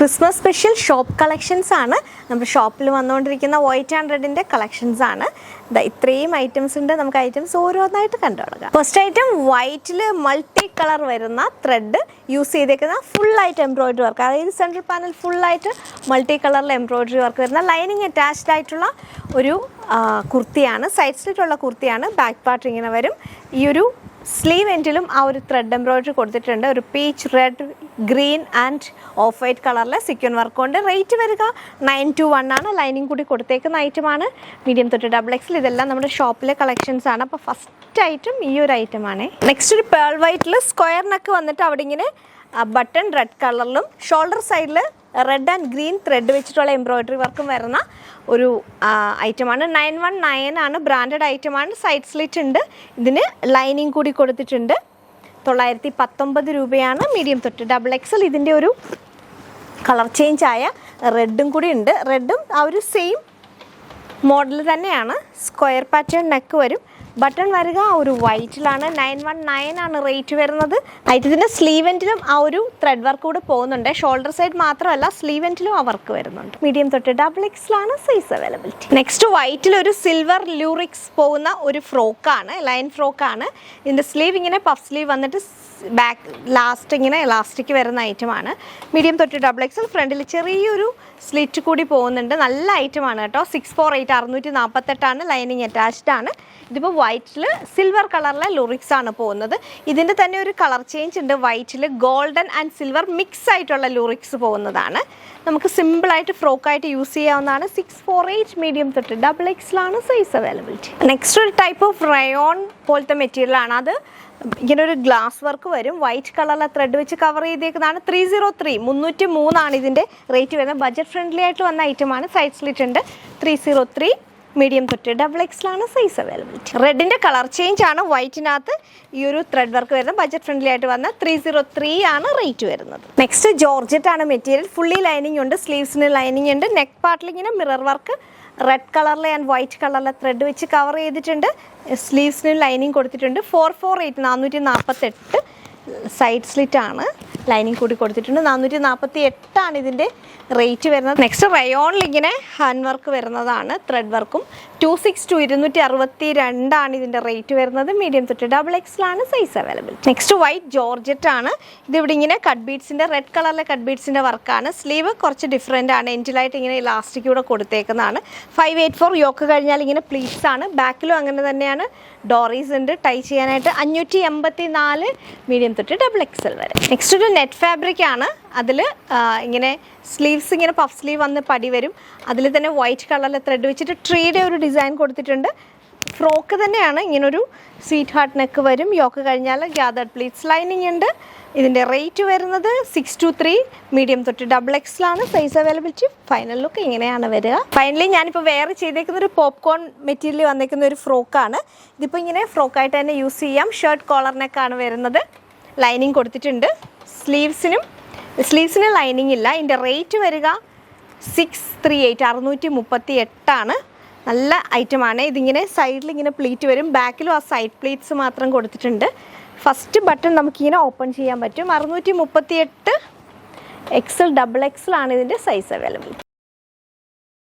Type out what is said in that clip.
Christmas special shop collections ആണ്. നമ്മുടെ ഷോപ്പിൽ വന്നുകൊണ്ടിരിക്കുന്ന വൈറ്റ് ആൻഡ് റെഡിന്റെ കളക്ഷൻസ് ആണ്. ഇത്രയും ഐറ്റംസ് ഉണ്ട്. നമുക്ക് ഐറ്റംസ് ഓരോന്നായിട്ട് കണ്ടു തുടങ്ങാം. ഫസ്റ്റ് ഐറ്റം വൈറ്റിൽ മൾട്ടി കളർ വരുന്ന ത്രെഡ് യൂസ് ചെയ്തേക്കുന്ന ഫുൾ ആയിട്ട് എംബ്രോയിഡറി വർക്ക് അതായത് സെൻട്രൽ പാനൽ ഫുൾ ആയിട്ട് മൾട്ടി കളറിൽ എംബ്രോയിഡറി വർക്ക് വരുന്ന ലൈനിങ് അറ്റാച്ച്ഡ് ആയിട്ടുള്ള ഒരു കുർത്തിയാണ്. സൈഡ് സ്ലിറ്റുള്ള കുർത്തിയാണ്. ബാക്ക് പാർട്ട് ഇങ്ങനെ വരും. ഈ ഒരു സ്ലീവ് എൻഡിലും ആ ഒരു ത്രെഡ് എംബ്രോയിഡറി കൊടുത്തിട്ടുണ്ട്. ഒരു peach red green and off white കളറിലെ സിക്വൻ വർക്ക് ഉണ്ട് റേറ്റ് വരിക. നയൻ ടു വൺ ആണ്. ലൈനിങ് കൂടി കൊടുത്തേക്കുന്ന ഐറ്റമാണ് മീഡിയം തൊട്ട് ഡബിൾ എക്സിൽ ഇതെല്ലാം നമ്മുടെ ഷോപ്പിലെ കളക്ഷൻസ് ആണ്. അപ്പോൾ ഫസ്റ്റ് ഐറ്റം ഈ ഒരു ഐറ്റമാണ് നെക്സ്റ്റ് ഒരു പേൾ വൈറ്റിൽ സ്ക്വയർ നെക്ക് വന്നിട്ട് അവിടെ ഇങ്ങനെ ബട്ടൺ റെഡ് കളറിലും ഷോൾഡർ സൈഡിൽ റെഡ് ആൻഡ് ഗ്രീൻ ത്രെഡ് വെച്ചിട്ടുള്ള എംബ്രോയിഡറി വർക്കും വരുന്ന ഒരു ഐറ്റമാണ് നയൻ വൺ നയൻ ആണ് ബ്രാൻഡഡ് ഐറ്റമാണ് സൈഡ് സ്ലിറ്റ് ഉണ്ട്. ഇതിന് ലൈനിങ് കൂടി കൊടുത്തിട്ടുണ്ട്. തൊള്ളായിരത്തി പത്തൊമ്പത് രൂപയാണ് മീഡിയം തൊട്ട് ഡബിൾ എക്സൽ ഇതിന്റെ ഒരു കളർ ചേഞ്ച് ആയ റെഡും കൂടി ഉണ്ട്. റെഡും ആ ഒരു സെയിം മോഡൽ തന്നെയാണ്. സ്ക്വയർ പാറ്റേൺ നെക്ക് വരും. ബട്ടൺ വരിക ഒരു വൈറ്റിലാണ്. നയൻ വൺ നയൻ ആണ് റേറ്റ് വരുന്നത്. ഐറ്റത്തിന്റെ സ്ലീവെന്റിലും ആ ഒരു ത്രെഡ് വർക്ക് കൂടെ പോകുന്നുണ്ട്. ഷോൾഡർ സൈഡ് മാത്രമല്ല സ്ലീവെന്റിലും ആ വർക്ക് വരുന്നുണ്ട്. മീഡിയം തൊട്ട് ഡബിൾ എക്സിലാണ് സൈസ് അവൈലബിലിറ്റി നെക്സ്റ്റ് വൈറ്റിൽ ഒരു സിൽവർ ലൂറിക്സ് പോകുന്ന ഒരു ഫ്രോക്കാണ് ലൈൻ ഫ്രോക്കാണ് ഇതിന്റെ സ്ലീവ് ഇങ്ങനെ പഫ് സ്ലീവ് വന്നിട്ട് ബാക്ക് ലാസ്റ്റ് ഇങ്ങനെ ഇലാസ്റ്റിക് വരുന്ന ഐറ്റമാണ് മീഡിയം തൊട്ട് ഡബിൾ എക്സൽ ഫ്രണ്ടിൽ ചെറിയൊരു സ്ലിറ്റ് കൂടി പോകുന്നുണ്ട്. നല്ല ഐറ്റമാണ് കേട്ടോ. സിക്സ് ഫോർ എയ്റ്റ് അറുന്നൂറ്റി നാൽപ്പത്തെട്ടാണ് ലൈനിങ് അറ്റാച്ച്ഡ് ആണ്. ഇതിപ്പോൾ വൈറ്റിൽ സിൽവർ കളറിലെ ലുറിക്സ് ആണ് പോകുന്നത്. ഇതിന്റെ തന്നെ ഒരു കളർ ചേഞ്ച് ഉണ്ട്. വൈറ്റിൽ ഗോൾഡൻ ആൻഡ് സിൽവർ മിക്സ് ആയിട്ടുള്ള ലുറിക്സ് പോകുന്നതാണ്. നമുക്ക് സിമ്പിളായിട്ട് ഫ്രോക്കായിട്ട് യൂസ് ചെയ്യാവുന്നതാണ്. സിക്സ് ഫോർ എയ്റ്റ് മീഡിയം തൊട്ട് ഡബിൾ എക്സിലാണ് സൈസ് അവൈലബിലിറ്റി നെക്സ്റ്റ് ഒരു ടൈപ്പ് ഓഫ് റയോൺ പോലത്തെ മെറ്റീരിയലാണ് അത് ഇങ്ങനെ ഒരു ഗ്ലാസ് വർക്ക് വരും വൈറ്റ് കളറിലെ ത്രെഡ് വെച്ച് കവർ ചെയ്തേക്കുന്നതാണ്. ത്രീ സീറോ ത്രീ മുന്നൂറ്റി മൂന്നാണ് ഇതിന്റെ റേറ്റ് വരുന്നത്. ബജറ്റ് ഫ്രണ്ട്ലി ആയിട്ട് വന്ന ഐറ്റമാണ് സൈഡ് സ്ലിറ്റ് ഉണ്ട്. ത്രീ സീറോ ത്രീ മീഡിയം തൊട്ട് ഡബിൾ എക്സിലാണ് സൈസ് അവൈലബിലിറ്റി റെഡിന്റെ കളർ ചേഞ്ച് ആണ് വൈറ്റിനകത്ത് ഈ ഒരു ത്രെഡ് വർക്ക് വരുന്നത്. ബജറ്റ് ഫ്രണ്ട്ലി ആയിട്ട് വന്ന ത്രീ സീറോ ത്രീ ആണ് റേറ്റ് വരുന്നത്. നെക്സ്റ്റ് ജോർജറ്റ് ആണ് മെറ്റീരിയൽ ഫുള്ളി ലൈനിങ് ഉണ്ട് സ്ലീവ്സിന് ലൈനിങ് ഉണ്ട്. നെക്ക് പാർട്ടിൽ ഇങ്ങനെ മിറർ വർക്ക് റെഡ് കളറിലെ ആൻഡ് വൈറ്റ് കളറിലെ ത്രെഡ് വെച്ച് കവർ ചെയ്തിട്ടുണ്ട്. സ്ലീവ്സിന് ലൈനിങ് കൊടുത്തിട്ടുണ്ട്. ഫോർ ഫോർ എയ്റ്റ് നാനൂറ്റി നാൽപ്പത്തെട്ട് സൈഡ് സ്ലിറ്റ് ആണ്. ലൈനിങ് കൂടി കൊടുത്തിട്ടുണ്ട്. നാനൂറ്റി നാൽപ്പത്തി എട്ടാണ് ഇതിന്റെ റേറ്റ് വരുന്നത്. നെക്സ്റ്റ് റയോണിൽ ഇങ്ങനെ ഹാൻഡ് വർക്ക് വരുന്നതാണ്. ത്രെഡ് വർക്കും ടു സിക്സ് ടു ഇരുന്നൂറ്റി അറുപത്തി രണ്ടാണ് ഇതിന്റെ റേറ്റ് വരുന്നത്. മീഡിയം തൊട്ട് double എക്സിലാണ് size available next white georgette ആണ്. ഇതിവിടെ ഇങ്ങനെ കട്ട് ബീഡ്സിന്റെ റെഡ് കളറിലെ കട്ട് ബീഡ്സിന്റെ വർക്കാണ് സ്ലീവ് കുറച്ച് ഡിഫറെന്റ് ആണ്. എൻഡിലായിട്ട് ഇങ്ങനെ ഇലാസ്റ്റിക് കൂടെ കൊടുത്തേക്കുന്നതാണ്. ഫൈവ് എയ്റ്റ് ഫോർ യോക്ക് കഴിഞ്ഞാൽ ഇങ്ങനെ പ്ലീറ്റ്സ് ആണ്. ബാക്കിലും അങ്ങനെ തന്നെയാണ്. ഡോറീസ് ഉണ്ട്. ടൈ ചെയ്യാനായിട്ട് അഞ്ഞൂറ്റി എൺപത്തി നാല് മീഡിയം തൊട്ട് ഡബിൾ എക്സൽ വരെ. നെക്സ്റ്റ് ഒരു നെറ്റ് ഫാബ്രിക് ആണ്. അതിൽ ഇങ്ങനെ സ്ലീവ്സ് ഇങ്ങനെ പഫ് സ്ലീവ് വന്ന് പടി വരും. അതിൽ തന്നെ വൈറ്റ് കളറിൽ ത്രെഡ് വെച്ചിട്ട് ട്രീയുടെ ഒരു ഡിസൈൻ കൊടുത്തിട്ടുണ്ട്. ഫ്രോക്ക് തന്നെയാണ്. ഇങ്ങനൊരു സ്വീറ്റ് ഹാർട്ട് നെക്ക് വരും. യോക്ക് കഴിഞ്ഞാൽ ഗ്യാതേർഡ് പ്ലീറ്റ്സ് ലൈനിങ് ഉണ്ട്. ഇതിന്റെ റേറ്റ് വരുന്നത് സിക്സ് ടു ത്രീ മീഡിയം തൊട്ട് ഡബിൾ എക്സിലാണ് സൈസ് അവൈലബിലിറ്റി ഫൈനൽ ലുക്ക് ഇങ്ങനെയാണ് വരിക. ഫൈനലി ഞാനിപ്പോൾ വേറെ ചെയ്തേക്കുന്ന ഒരു പോപ്കോൺ മെറ്റീരിയൽ വന്നേക്കുന്ന ഒരു ഫ്രോക്കാണ് ഇതിപ്പോൾ ഇങ്ങനെ ഫ്രോക്കായിട്ട് തന്നെ യൂസ് ചെയ്യാം. ഷർട്ട് കോളർ നെക്കാണ് വരുന്നത്. ലൈനിങ് കൊടുത്തിട്ടുണ്ട്. സ്ലീവ്സിനും സ്ലീവ്സിന് ലൈനിങ് ഇല്ല. ഇതിന്റെ റേറ്റ് വരിക സിക്സ് ത്രീ എയ്റ്റ് അറുന്നൂറ്റി മുപ്പത്തി എട്ടാണ് നല്ല ഐറ്റമാണ് ഇതിങ്ങനെ സൈഡിൽ ഇങ്ങനെ പ്ലീറ്റ് വരും. ബാക്കിലും ആ സൈഡ് പ്ലീറ്റ്സ് മാത്രം കൊടുത്തിട്ടുണ്ട്. ഫസ്റ്റ് ബട്ടൺ നമുക്കിങ്ങനെ ഓപ്പൺ ചെയ്യാൻ പറ്റും. അറുന്നൂറ്റി മുപ്പത്തി എട്ട് എക്സൽ ഡബിൾ എക്സൽ ആണ് ഇതിന്റെ സൈസ് അവൈലബിൾ